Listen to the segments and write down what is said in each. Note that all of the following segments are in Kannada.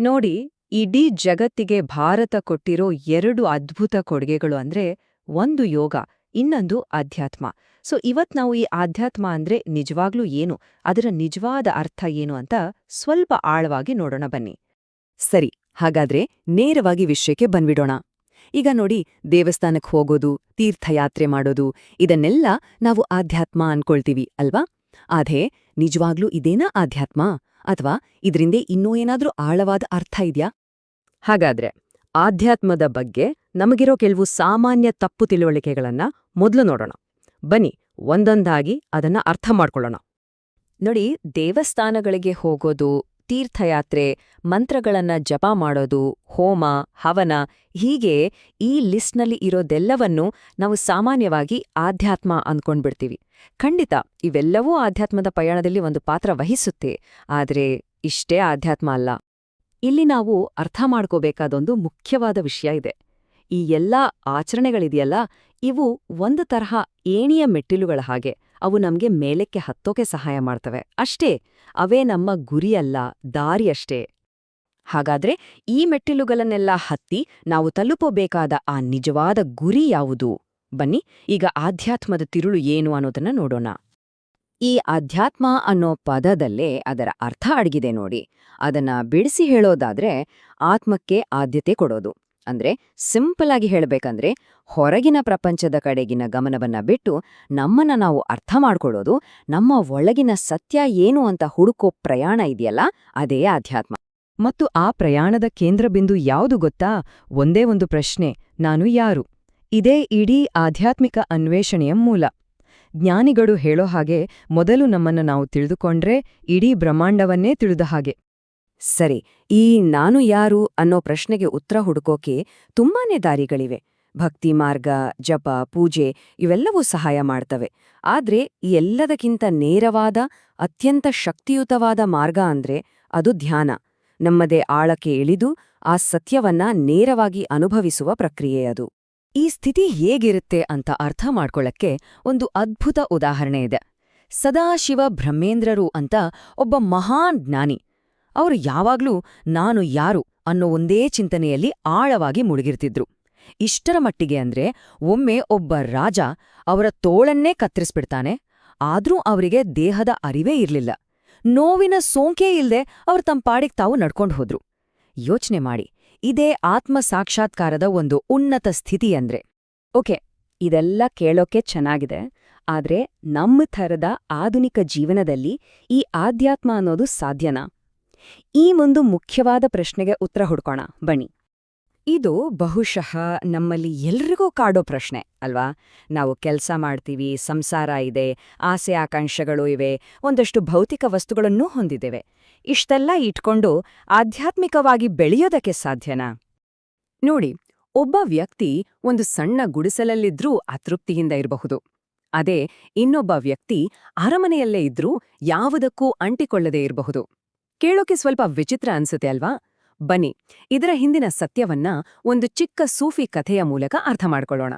ನೋಡಿ, ಇಡೀ ಜಗತ್ತಿಗೆ ಭಾರತ ಕೊಟ್ಟಿರೋ ಎರಡು ಅದ್ಭುತ ಕೊಡುಗೆಗಳು ಅಂದ್ರೆ ಒಂದು ಯೋಗ, ಇನ್ನೊಂದು ಆಧ್ಯಾತ್ಮ. ಸೊ, ಇವತ್ ನಾವು ಈ ಆಧ್ಯಾತ್ಮ ಅಂದ್ರೆ ನಿಜವಾಗ್ಲೂ ಏನು, ಅದರ ನಿಜವಾದ ಅರ್ಥ ಏನು ಅಂತ ಸ್ವಲ್ಪ ಆಳವಾಗಿ ನೋಡೋಣ ಬನ್ನಿ. ಸರಿ, ಹಾಗಾದ್ರೆ ನೇರವಾಗಿ ವಿಷಯಕ್ಕೆ ಬಂದ್ಬಿಡೋಣ. ಈಗ ನೋಡಿ ದೇವಸ್ಥಾನಕ್ಕೆ ಹೋಗೋದು, ತೀರ್ಥಯಾತ್ರೆ ಮಾಡೋದು, ಇದನ್ನೆಲ್ಲ ನಾವು ಆಧ್ಯಾತ್ಮ ಅನ್ಕೊಳ್ತೀವಿ, ಅಲ್ವಾ? ಆದೇ ನಿಜವಾಗ್ಲೂ ಇದೇನಾ ಆಧ್ಯಾತ್ಮ? ಅಥವಾ ಇದರಿಂದ ಇನ್ನೂ ಏನಾದ್ರೂ ಆಳವಾದ ಅರ್ಥ ಇದ್ಯಾ? ಹಾಗಾದ್ರೆ ಆಧ್ಯಾತ್ಮದ ಬಗ್ಗೆ ನಮಗಿರೋ ಕೆಲವು ಸಾಮಾನ್ಯ ತಪ್ಪು ತಿಳುವಳಿಕೆಗಳನ್ನ ಮೊದಲು ನೋಡೋಣ. ಬನ್ನಿ, ಒಂದೊಂದಾಗಿ ಅದನ್ನ ಅರ್ಥ ಮಾಡ್ಕೊಳ್ಳೋಣ. ನೋಡಿ, ದೇವಸ್ಥಾನಗಳಿಗೆ ಹೋಗೋದು ತೀರ್ಥಯಾತ್ರೆ, ಮಂತ್ರಗಳನ್ನ ಜಪ ಮಾಡೋದು, ಹೋಮ, ಹವನ, ಹೀಗೆ ಈ ಲಿಸ್ಟ್ನಲ್ಲಿ ಇರೋದೆಲ್ಲವನ್ನೂ ನಾವು ಸಾಮಾನ್ಯವಾಗಿ ಆಧ್ಯಾತ್ಮ ಅಂದ್ಕೊಂಡ್ಬಿಡ್ತೀವಿ. ಖಂಡಿತ, ಇವೆಲ್ಲವೂ ಆಧ್ಯಾತ್ಮದ ಪಯಣದಲ್ಲಿ ಒಂದು ಪಾತ್ರ ವಹಿಸುತ್ತೆ, ಆದರೆ ಇಷ್ಟೇ ಆಧ್ಯಾತ್ಮ ಅಲ್ಲ. ಇಲ್ಲಿ ನಾವು ಅರ್ಥ ಮಾಡ್ಕೋಬೇಕಾದೊಂದು ಮುಖ್ಯವಾದ ವಿಷಯ ಇದೆ. ಈ ಎಲ್ಲಾ ಆಚರಣೆಗಳಿದೆಯಲ್ಲ, ಇವು ಒಂದು ತರಹ ಏಣಿಯ ಮೆಟ್ಟಿಲುಗಳ ಹಾಗೆ. ಅವು ನಮ್ಗೆ ಮೇಲಕ್ಕೆ ಹತ್ತೋಕೆ ಸಹಾಯ ಮಾಡ್ತವೆ. ಅಷ್ಟೇ, ಅವೇ ನಮ್ಮ ಗುರಿಯಲ್ಲ, ದಾರಿಯಷ್ಟೇ. ಹಾಗಾದ್ರೆ ಈ ಮೆಟ್ಟಿಲುಗಳನ್ನೆಲ್ಲ ಹತ್ತಿ ನಾವು ತಲುಪಬೇಕಾದ ಆ ನಿಜವಾದ ಗುರಿ ಯಾವುದು? ಬನ್ನಿ, ಈಗ ಆಧ್ಯಾತ್ಮದ ತಿರುಳು ಏನು ಅನ್ನೋದನ್ನ ನೋಡೋಣ. ಈ ಅಧ್ಯಾತ್ಮ ಅನ್ನೋ ಪದದಲ್ಲೇ ಅದರ ಅರ್ಥ ಅಡಗಿದೆ ನೋಡಿ. ಅದನ್ನ ಬಿಡಿಸಿ ಹೇಳೋದಾದ್ರೆ ಆತ್ಮಕ್ಕೆ ಆದ್ಯತೆ ಕೊಡೋದು. ಅಂದ್ರೆ ಸಿಂಪಲ್ ಆಗಿ ಹೇಳಬೇಕಂದ್ರೆ ಹೊರಗಿನ ಪ್ರಪಂಚದ ಕಡೆಗಿನ ಗಮನವನ್ನ ಬಿಟ್ಟು ನಮ್ಮನ್ನ ನಾವು ಅರ್ಥ ಮಾಡ್ಕೊಳ್ಳೋದು, ನಮ್ಮ ಒಳಗಿನ ಸತ್ಯ ಏನು ಅಂತ ಹುಡುಕೋ ಪ್ರಯಾಣ ಇದೆಯಲ್ಲ, ಅದೇ ಆಧ್ಯಾತ್ಮ. ಮತ್ತು ಆ ಪ್ರಯಾಣದ ಕೇಂದ್ರಬಿಂದು ಯಾವುದು ಗೊತ್ತಾ? ಒಂದೇ ಒಂದು ಪ್ರಶ್ನೆ, ನಾನು ಯಾರು? ಇದೇ ಇಡೀ ಆಧ್ಯಾತ್ಮಿಕ ಅನ್ವೇಷಣೆಯ ಮೂಲ. ಜ್ಞಾನಿಗಳು ಹೇಳೋ ಹಾಗೆ ಮೊದಲು ನಮ್ಮನ್ನ ನಾವು ತಿಳಿದುಕೊಂಡ್ರೆ ಇಡೀ ಬ್ರಹ್ಮಾಂಡವನ್ನೇ ತಿಳಿದ ಹಾಗೆ. ಸರಿ, ಈ ನಾನು ಯಾರು ಅನ್ನೋ ಪ್ರಶ್ನೆಗೆ ಉತ್ತರ ಹುಡುಕೋಕೆ ತುಂಬಾನೇ ದಾರಿಗಳಿವೆ. ಭಕ್ತಿ ಮಾರ್ಗ, ಜಪ, ಪೂಜೆ ಇವೆಲ್ಲವೂ ಸಹಾಯ ಮಾಡ್ತವೆ. ಆದ್ರೆ ಎಲ್ಲದಕ್ಕಿಂತ ನೇರವಾದ, ಅತ್ಯಂತ ಶಕ್ತಿಯುತವಾದ ಮಾರ್ಗ ಅಂದ್ರೆ ಅದು ಧ್ಯಾನ. ನಮ್ಮದೇ ಆಳಕ್ಕೆ ಇಳಿದು ಆ ಸತ್ಯವನ್ನ ನೇರವಾಗಿ ಅನುಭವಿಸುವ ಪ್ರಕ್ರಿಯೆ ಅದು. ಈ ಸ್ಥಿತಿ ಹೇಗಿರುತ್ತೆ ಅಂತ ಅರ್ಥ ಮಾಡ್ಕೊಳ್ಳಕ್ಕೆ ಒಂದು ಅದ್ಭುತ ಉದಾಹರಣೆ ಇದೆ. ಸದಾಶಿವ ಬ್ರಹ್ಮೇಂದ್ರರು ಅಂತ ಒಬ್ಬ ಮಹಾನ್ ಜ್ಞಾನಿ ಅವರು ಯಾವಾಗ್ಲೂ ನಾನು ಯಾರು ಅನ್ನೋ ಒಂದೇ ಚಿಂತನೆಯಲ್ಲಿ ಆಳವಾಗಿ ಮುಳುಗಿರ್ತಿದ್ರು. ಇಷ್ಟರ ಮಟ್ಟಿಗೆ ಅಂದ್ರೆ ಒಮ್ಮೆ ಒಬ್ಬ ರಾಜ ಅವರ ತೋಳನ್ನೇ ಕತ್ತರಿಸ್ಬಿಡ್ತಾನೆ, ಆದ್ರೂ ಅವರಿಗೆ ದೇಹದ ಅರಿವೇ ಇರ್ಲಿಲ್ಲ. ನೋವಿನ ಸೋಂಕೇ ಇಲ್ದೆ ಅವರು ತಮ್ಮ ಪಾಡಿಗೆ ತಾವು ನಡ್ಕೊಂಡು ಹೋದ್ರು. ಯೋಚನೆ ಮಾಡಿ, ಇದೇ ಆತ್ಮ ಸಾಕ್ಷಾತ್ಕಾರದ ಒಂದು ಉನ್ನತ ಸ್ಥಿತಿ ಅಂದ್ರೆ. ಓಕೆ, ಇದೆಲ್ಲ ಕೇಳೋಕೆ ಚೆನ್ನಾಗಿದೆ, ಆದ್ರೆ ನಮ್ಮ ಥರದ ಆಧುನಿಕ ಜೀವನದಲ್ಲಿ ಈ ಆಧ್ಯಾತ್ಮ ಅನ್ನೋದು ಸಾಧ್ಯನಾ? ಈ ಒಂದು ಮುಖ್ಯವಾದ ಪ್ರಶ್ನೆಗೆ ಉತ್ತರ ಹುಡ್ಕೋಣ. ಬನ್ನಿ. ಇದು ಬಹುಶಃ ನಮ್ಮಲ್ಲಿ ಎಲ್ರಿಗೂ ಕಾಡೋ ಪ್ರಶ್ನೆ, ಅಲ್ವಾ? ನಾವು ಕೆಲಸ ಮಾಡ್ತೀವಿ, ಸಂಸಾರ ಇದೆ, ಆಸೆ ಆಕಾಂಕ್ಷೆಗಳು ಇವೆ, ಒಂದಷ್ಟು ಭೌತಿಕ ವಸ್ತುಗಳನ್ನೂ ಹೊಂದಿದ್ದೇವೆ. ಇಷ್ಟೆಲ್ಲ ಇಟ್ಕೊಂಡು ಆಧ್ಯಾತ್ಮಿಕವಾಗಿ ಬೆಳೆಯೋದಕ್ಕೆ ಸಾಧ್ಯನಾ? ನೋಡಿ, ಒಬ್ಬ ವ್ಯಕ್ತಿ ಒಂದು ಸಣ್ಣ ಗುಡಿಸಲಲ್ಲಿದ್ರೂ ಅತೃಪ್ತಿಯಿಂದ ಇರಬಹುದು. ಅದೇ, ಇನ್ನೊಬ್ಬ ವ್ಯಕ್ತಿ ಅರಮನೆಯಲ್ಲೇ ಇದ್ರೂ ಯಾವುದಕ್ಕೂ ಅಂಟಿಕೊಳ್ಳದೇ ಇರಬಹುದು. ಕೇಳೋಕೆ ಸ್ವಲ್ಪ ವಿಚಿತ್ರ ಅನ್ಸುತ್ತೆ ಅಲ್ವಾ? ಬನ್ನಿ, ಇದರ ಹಿಂದಿನ ಸತ್ಯವನ್ನ ಒಂದು ಚಿಕ್ಕ ಸೂಫಿ ಕಥೆಯ ಮೂಲಕ ಅರ್ಥ ಮಾಡಿಕೊಳ್ಳೋಣ.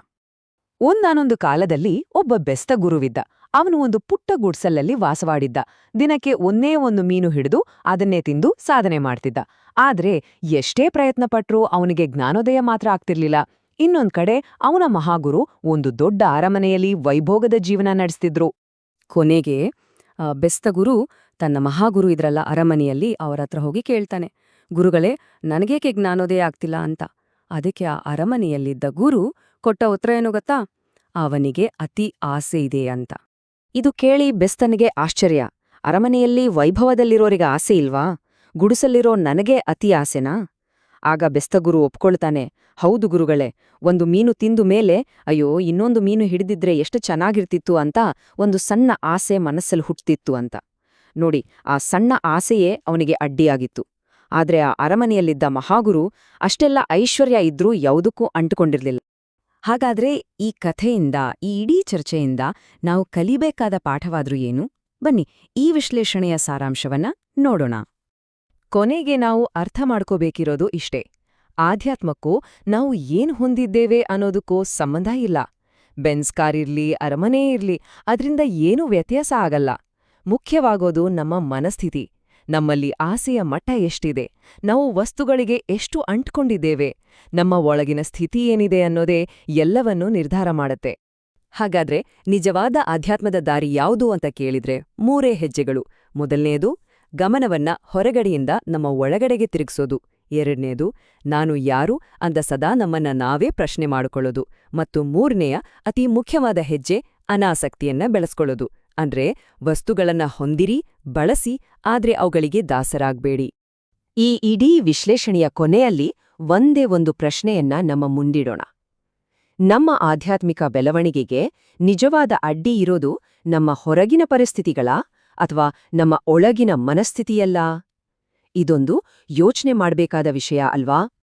ಒಂದಾನೊಂದು ಕಾಲದಲ್ಲಿ ಒಬ್ಬ ಬೆಸ್ತ ಗುರುವಿದ್ದ. ಅವನು ಒಂದು ಪುಟ್ಟ ಗುಡ್ಸಲ್ಲಲ್ಲಿ ವಾಸವಾಡಿದ್ದ. ದಿನಕ್ಕೆ ಒಂದೇ ಒಂದು ಮೀನು ಹಿಡಿದು ಅದನ್ನೇ ತಿಂದು ಸಾಧನೆ ಮಾಡ್ತಿದ್ದ. ಆದ್ರೆ ಎಷ್ಟೇ ಪ್ರಯತ್ನ ಪಟ್ರೂ ಅವನಿಗೆ ಜ್ಞಾನೋದಯ ಮಾತ್ರ ಆಗ್ತಿರ್ಲಿಲ್ಲ. ಇನ್ನೊಂದ್ ಕಡೆ ಅವನ ಮಹಾಗುರು ಒಂದು ದೊಡ್ಡ ಅರಮನೆಯಲ್ಲಿ ವೈಭೋಗದ ಜೀವನ ನಡೆಸ್ತಿದ್ರು. ಕೊನೆಗೆ ಬೆಸ್ತ ಗುರು ತನ್ನ ಮಹಾಗುರು ಇದ್ರಲ್ಲ ಅರಮನೆಯಲ್ಲಿ ಅವರ ಹತ್ರ ಹೋಗಿ ಕೇಳ್ತಾನೆ, ಗುರುಗಳೇ, ನನಗೇಕೆ ಜ್ಞಾನೋದಯ ಆಗ್ತಿಲ್ಲ ಅಂತ? ಅದಕ್ಕೆ ಆ ಅರಮನೆಯಲ್ಲಿದ್ದ ಗುರು ಕೊಟ್ಟ ಉತ್ತರ ಏನು ಗೊತ್ತಾ? ಅವನಿಗೆ ಅತಿ ಆಸೆ ಇದೆ ಅಂತ. ಇದು ಕೇಳಿ ಬೆಸ್ತನಿಗೆ ಆಶ್ಚರ್ಯ. ಅರಮನೆಯಲ್ಲಿ ವೈಭವದಲ್ಲಿರೋರಿಗೆ ಆಸೆ ಇಲ್ವಾ? ಗುಡಿಸಲ್ಲಿರೋ ನನಗೆ ಅತಿ ಆಸೆನಾ? ಆಗ ಬೆಸ್ತಗುರು ಒಪ್ಕೊಳ್ತಾನೆ, ಹೌದು ಗುರುಗಳೇ, ಒಂದು ಮೀನು ತಿಂದು ಮೇಲೆ, ಅಯ್ಯೋ, ಇನ್ನೊಂದು ಮೀನು ಹಿಡಿದಿದ್ರೆ ಎಷ್ಟು ಚೆನ್ನಾಗಿರ್ತಿತ್ತು ಅಂತ ಒಂದು ಸಣ್ಣ ಆಸೆ ಮನಸ್ಸಲ್ಲಿ ಹುಟ್ತಿತ್ತು ಅಂತ. ನೋಡಿ, ಆ ಸಣ್ಣ ಆಸೆಯೇ ಅವನಿಗೆ ಅಡ್ಡಿಯಾಗಿತ್ತು. ಆದ್ರೆ ಆ ಅರಮನೆಯಲ್ಲಿದ್ದ ಮಹಾಗುರು ಅಷ್ಟೆಲ್ಲ ಐಶ್ವರ್ಯ ಇದ್ರೂ ಯಾವುದಕ್ಕೂ ಅಂಟುಕೊಂಡಿರಲಿಲ್ಲ. ಹಾಗಾದ್ರೆ ಈ ಕಥೆಯಿಂದ, ಈ ಇಡೀ ಚರ್ಚೆಯಿಂದ ನಾವು ಕಲಿಬೇಕಾದ ಪಾಠವಾದ್ರೂ ಏನು? ಬನ್ನಿ, ಈ ವಿಶ್ಲೇಷಣೆಯ ಸಾರಾಂಶವನ್ನ ನೋಡೋಣ. ಕೊನೆಗೆ ನಾವು ಅರ್ಥ ಮಾಡ್ಕೋಬೇಕಿರೋದು ಇಷ್ಟೇ. ಆಧ್ಯಾತ್ಮಕ್ಕೂ ನಾವು ಏನು ಹೊಂದಿದ್ದೇವೆ ಅನ್ನೋದಕ್ಕೂ ಸಂಬಂಧ ಇಲ್ಲ. ಬೆನ್ಸ್ ಕಾರಿರ್ಲಿ ಅರಮನೆ ಇರ್ಲಿ, ಅದ್ರಿಂದ ಏನೂ ವ್ಯತ್ಯಾಸ ಆಗಲ್ಲ. ಮುಖ್ಯವಾಗೋದು ನಮ್ಮ ಮನಸ್ಥಿತಿ. ನಮ್ಮಲ್ಲಿ ಆಸೆಯ ಮಟ್ಟ ಎಷ್ಟಿದೆ, ನಾವು ವಸ್ತುಗಳಿಗೆ ಎಷ್ಟು ಅಂಟ್ಕೊಂಡಿದ್ದೇವೆ, ನಮ್ಮ ಒಳಗಿನ ಸ್ಥಿತಿ ಏನಿದೆ ಅನ್ನೋದೇ ಎಲ್ಲವನ್ನೂ ನಿರ್ಧಾರ ಮಾಡುತ್ತೆ. ಹಾಗಾದ್ರೆ ನಿಜವಾದ ಆಧ್ಯಾತ್ಮದ ದಾರಿ ಯಾವುದು ಅಂತ ಕೇಳಿದ್ರೆ ಮೂರೇ ಹೆಜ್ಜೆಗಳು. ಮೊದಲನೆಯದು ಗಮನವನ್ನ ಹೊರಗಡೆಯಿಂದ ನಮ್ಮ ಒಳಗಡೆಗೆ ತಿರುಗಿಸೋದು. ಎರಡನೇದು, ನಾನು ಯಾರು ಅಂತ ಸದಾ ನಮ್ಮನ್ನ ನಾವೇ ಪ್ರಶ್ನೆ ಮಾಡಿಕೊಳ್ಳೋದು. ಮತ್ತು ಮೂರನೆಯ, ಅತಿ ಮುಖ್ಯವಾದ ಹೆಜ್ಜೆ ಅನಾಸಕ್ತಿಯನ್ನ ಬೆಳೆಸ್ಕೊಳ್ಳೋದು. ಅಂದ್ರೆ ವಸ್ತುಗಳನ್ನ ಹೊಂದಿರಿ, ಬಳಸಿ, ಆದ್ರೆ ಅವುಗಳಿಗೆ ದಾಸರಾಗ್ಬೇಡಿ. ಈ ಇಡೀ ವಿಶ್ಲೇಷಣೆಯ ಕೊನೆಯಲ್ಲಿ ಒಂದೇ ಒಂದು ಪ್ರಶ್ನೆಯನ್ನ ನಮ್ಮ ಮುಂದಿಡೋಣ. ನಮ್ಮ ಆಧ್ಯಾತ್ಮಿಕ ಬೆಳವಣಿಗೆಗೆ ನಿಜವಾದ ಅಡ್ಡಿ ಇರೋದು ನಮ್ಮ ಹೊರಗಿನ ಪರಿಸ್ಥಿತಿಗಳಾ ಅಥವಾ ನಮ್ಮ ಒಳಗಿನ ಮನಸ್ಥಿತಿಯಲ್ಲ? ಇದೊಂದು ಯೋಚನೆ ಮಾಡಬೇಕಾದ ವಿಷಯ ಅಲ್ವಾ?